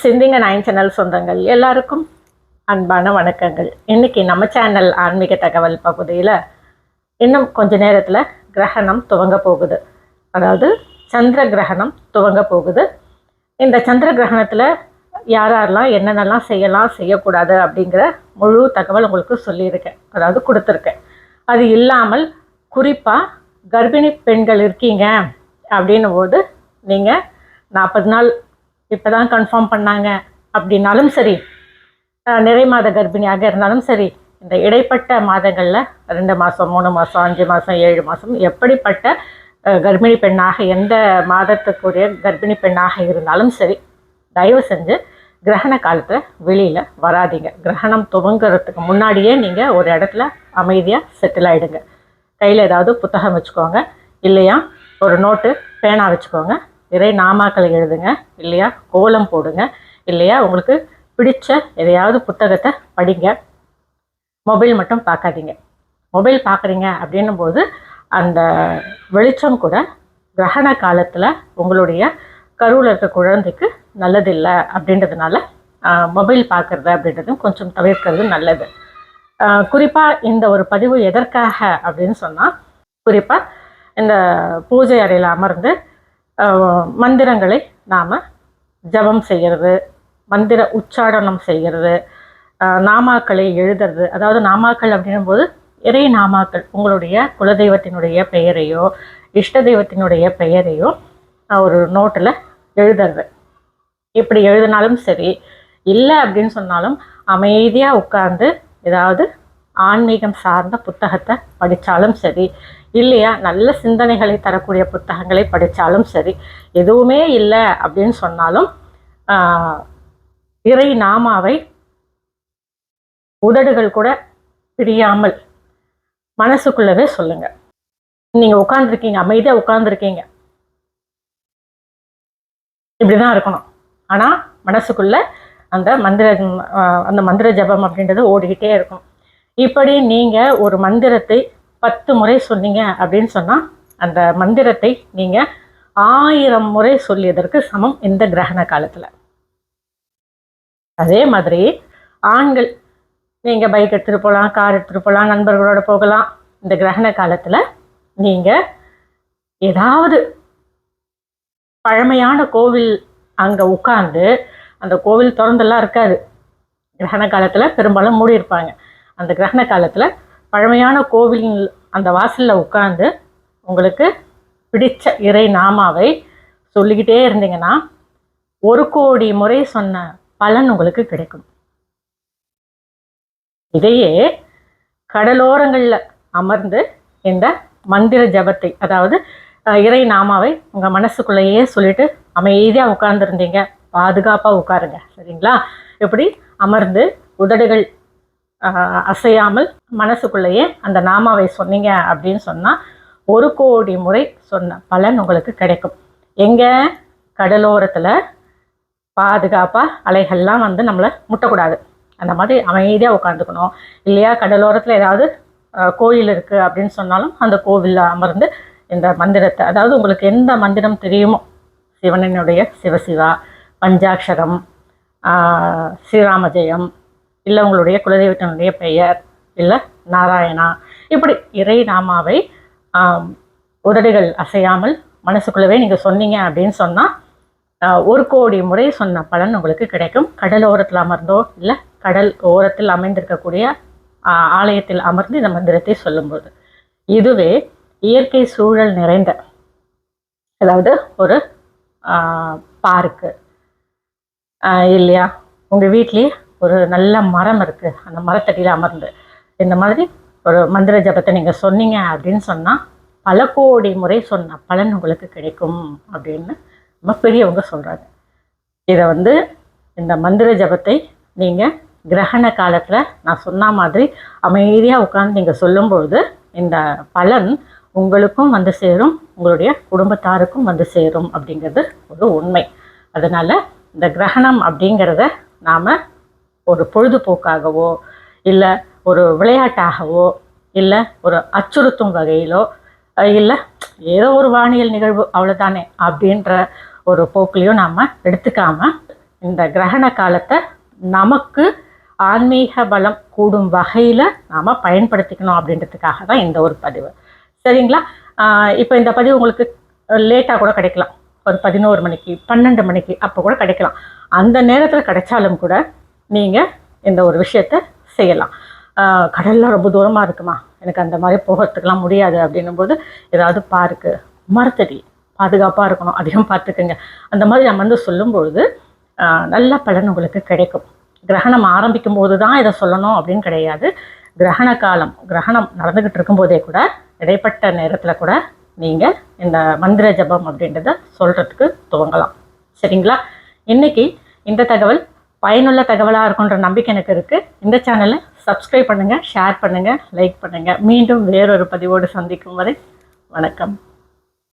சிந்திங்க nine channel சொந்தங்கள். எல்லாருக்கும் அன்பான வணக்கங்கள். இன்னைக்கு நம்ம சேனல் ஆன்மீக தகவல் பகுதியில் இன்னும் கொஞ்ச நேரத்தில் கிரகணம் துவங்க போகுது. அதாவது சந்திர கிரகணம் துவங்க போகுது. இந்த சந்திர கிரகணத்தில் யார் யாரெல்லாம் என்னென்னலாம் செய்யலாம் செய்யக்கூடாது அப்படிங்கிற முழு தகவல் உங்களுக்கு சொல்லியிருக்கேன். அதாவது கொடுத்துருக்கேன். அது இல்லாமல் குறிப்பாக கர்ப்பிணி பெண்கள் இருக்கீங்க அப்படின்னும் போது நீங்கள் நாற்பது நாள் இப்போ தான் கன்ஃபார்ம் பண்ணாங்க அப்படின்னாலும் சரி நிறை மாத கர்ப்பிணியாக இருந்தாலும் சரி இந்த இடைப்பட்ட மாதங்களில் ரெண்டு மாதம் மூணு மாதம் அஞ்சு மாதம் ஏழு மாதம் எப்படிப்பட்ட கர்ப்பிணி பெண்ணாக எந்த மாதத்துக்குரிய கர்ப்பிணி பெண்ணாக இருந்தாலும் சரி தயவு செஞ்சு கிரகண காலத்தில் வெளியில் வராதீங்க. கிரகணம் துவங்குறதுக்கு முன்னாடியே நீங்கள் ஒரு இடத்துல அமைதியாக செட்டில் ஆகிடுங்க கையில் ஏதாவது புத்தகம் வச்சுக்கோங்க இல்லையா ஒரு நோட்டு பேனா வச்சுக்கோங்க நிறைய நாமாக்களை எழுதுங்க இல்லையா? கோலம் போடுங்க இல்லையா? உங்களுக்கு பிடிச்ச எதையாவது புத்தகத்தை படிங்க. மொபைல் மட்டும் பார்க்காதீங்க. மொபைல் பார்க்குறீங்க அப்படின்னும் போது அந்த வெளிச்சம் கூட கிரகண காலத்தில் உங்களுடைய கருவில் இருக்க குழந்தைக்கு நல்லதில்லை அப்படின்றதுனால மொபைல் பார்க்குறது அப்படின்றதும் கொஞ்சம் தவிர்க்கிறது நல்லது. குறிப்பாக இந்த ஒரு பதிவு எதற்காக அப்படின்னு சொன்னால் குறிப்பாக இந்த பூஜை அறையில் அமர்ந்து மந்திரங்களை நாம் ஜபம் செய்கிறது மந்திர உச்சாடனம் செய்கிறது நாமாக்களை எழுதுறது. அதாவது நாமாக்கள் அப்படின்னும் போது இறை நாமாக்கள் உங்களுடைய குலதெய்வத்தினுடைய பெயரையோ இஷ்ட தெய்வத்தினுடைய பெயரையோ ஒரு நோட்டில் எழுதுறது. இப்படி எழுதினாலும் சரி இல்லை அப்படின்னு சொன்னாலும் அமைதியாக உட்கார்ந்து ஏதாவது ஆன்மீகம் சார்ந்த புத்தகத்தை படித்தாலும் சரி இல்லையா? நல்ல சிந்தனைகளை தரக்கூடிய புத்தகங்களை படித்தாலும் சரி எதுவுமே இல்லை அப்படின்னு சொன்னாலும் ஆஹ், இறை நாமாவை உதடுகள் கூட பிரியாமல் மனசுக்குள்ளவே சொல்லுங்க. நீங்க உட்காந்துருக்கீங்க அமைதியாக உட்காந்துருக்கீங்க இப்படிதான் இருக்கணும். ஆனா மனசுக்குள்ள அந்த மந்திர அந்த மந்திர ஜபம் அப்படின்றது ஓடிக்கிட்டே இருக்கும் இப்படி நீங்கள் ஒரு மந்திரத்தை பத்து முறை சொன்னீங்க அப்படின்னு சொன்னால் அந்த மந்திரத்தை நீங்கள் ஆயிரம் முறை சொல்லியதற்கு சமம் இந்த கிரகண காலத்தில். அதே மாதிரி ஆண்கள் நீங்கள் பைக் எடுத்துகிட்டு போகலாம் கார் எடுத்துகிட்டு போகலாம் நண்பர்களோட போகலாம். இந்த கிரகண காலத்தில் நீங்கள் ஏதாவது பழமையான கோவில் அங்கே உட்காந்து அந்த கோவில் திறந்தெல்லாம் இருக்காது. கிரகண காலத்தில் பெரும்பாலும் மூடி இருப்பாங்க அந்த கிரகண காலத்துல பழமையான கோவில் அந்த வாசல்ல உட்கார்ந்து உங்களுக்கு பிடிச்ச இறை நாமாவை சொல்லிக்கிட்டே இருந்தீங்கன்னா ஒரு கோடி முறை சொன்ன பலன் உங்களுக்கு கிடைக்கும். இதையே கடலோரங்களில் அமர்ந்து இந்த மந்திர ஜபத்தை அதாவது இறை நாமாவை உங்கள் மனசுக்குள்ளேயே சொல்லிட்டு அமைதியாக உட்கார்ந்துருந்தீங்க. பாதுகாப்பாக உட்காருங்க. சரிங்களா? இப்படி அமர்ந்து உதடுகள் அசையாமல் மனசுக்குள்ளேயே அந்த நாமாவை சொன்னீங்க அப்படின்னு சொன்னால் ஒரு கோடி முறை சொன்ன பலன் உங்களுக்கு கிடைக்கும். எங்கே கடலோரத்தில் பாதுகாப்பாக அலைகள்லாம் வந்து நம்மளை முட்டக்கூடாது. அந்த மாதிரி அமைதியாக உட்காந்துக்கணும் இல்லையா கடலோரத்தில் ஏதாவது கோயில் இருக்குது அப்படின்னு சொன்னாலும் அந்த கோவிலில் அமர்ந்து இந்த மந்திரத்தை அதாவது உங்களுக்கு எந்த மந்திரம் தெரியுமோ சிவனினுடைய சிவசிவா பஞ்சாட்சரம் ஸ்ரீராமஜெயம் ஸ்ரீராம ஜெயம் இல்லை உங்களுடைய குலதெய்வத்தினுடைய பெயர் இல்லை நாராயணா. இப்படி இறை நாமாவை உதடுகள் அசையாமல் மனசுக்குள்ளவே நீங்கள் சொன்னீங்க அப்படின்னு சொன்னால் ஒரு கோடி முறை சொன்ன பலன் உங்களுக்கு கிடைக்கும். கடல் ஓரத்தில் அமர்ந்தோ இல்லை கடல் ஓரத்தில் அமைந்திருக்கக்கூடிய ஆலயத்தில் அமர்ந்து இந்த மந்திரத்தை சொல்லும்போது. இதுவே இயற்கை சூழல் நிறைந்த அதாவது ஒரு பார்க்கு இல்லையா? உங்கள் வீட்லேயே ஒரு நல்ல மரம் இருக்குது அந்த மரத்தடியில் அமர்ந்து. இந்த மாதிரி ஒரு மந்திர ஜபத்தை நீங்கள் சொன்னீங்க அப்படின்னு சொன்னால் பல கோடி முறை சொன்ன பலன் உங்களுக்கு கிடைக்கும் அப்படின்னு நம்ம பெரியவங்க சொல்கிறாங்க இதை வந்து இந்த மந்திர ஜபத்தை நீங்கள் கிரகண காலத்தில் நான் சொன்ன மாதிரி அமைதியாக உட்காந்து நீங்கள் சொல்லும்பொழுது இந்த பலன் உங்களுக்கும் வந்து சேரும் உங்களுடைய குடும்பத்தாருக்கும் வந்து சேரும் அப்படிங்கிறது ஒரு உண்மை. அதனால் இந்த கிரகணம் அப்படிங்கிறத நாம் ஒரு பொழுதுபோக்காகவோ இல்லை ஒரு விளையாட்டாகவோ இல்லை ஒரு அச்சுறுத்தும் வகையிலோ இல்லை ஏதோ ஒரு வானியல் நிகழ்வு அவ்வளோதானே அப்படின்ற ஒரு போக்குலையும் நாம் எடுத்துக்காம இந்த கிரகண காலத்தை நமக்கு ஆன்மீக பலம் கூடும் வகையில் நாம் பயன்படுத்திக்கணும் அப்படின்றதுக்காக தான் இந்த ஒரு பதிவு. சரிங்களா? இப்போ இந்த பதிவு உங்களுக்கு லேட்டாக கூட கிடைக்கலாம். ஒரு பதினோரு மணிக்கு பன்னெண்டு மணிக்கு அப்போ கூட கிடைக்கலாம். அந்த நேரத்தில் கிடைச்சாலும் கூட நீங்கள் இந்த ஒரு விஷயத்த செய்யலாம். ஆஹ் கடல்லாம் ரொம்ப தூரமாக இருக்குமா? எனக்கு அந்த மாதிரி போகிறதுக்கெலாம் முடியாது அப்படின்னும் போது ஏதாவது பார்க்கு மரத்தடி பாதுகாப்பாக இருக்கணும். அதையும் பார்த்துக்குங்க. அந்த மாதிரி நம்ம வந்து சொல்லும்பொழுது நல்ல பலன் உங்களுக்கு கிடைக்கும். கிரகணம் ஆரம்பிக்கும் போது தான் இதை சொல்லணும் அப்படின்னு கிடையாது. கிரகண காலம் கிரகணம் நடந்துக்கிட்டு இருக்கும்போதே கூட இடைப்பட்ட நேரத்தில் கூட நீங்கள் இந்த மந்திர ஜபம் அப்படின்றத சொல்கிறதுக்கு துவங்கலாம். சரிங்களா? இன்றைக்கி இந்த தகவல் பயனுள்ள தகவலாக இருக்குன்ற நம்பிக்கை எனக்கு இருக்குது இந்த சேனலை சப்ஸ்கிரைப் பண்ணுங்கள் ஷேர் பண்ணுங்கள் லைக் பண்ணுங்கள் மீண்டும் வேறொரு பதிவோடு சந்திக்கும் வரை வணக்கம்.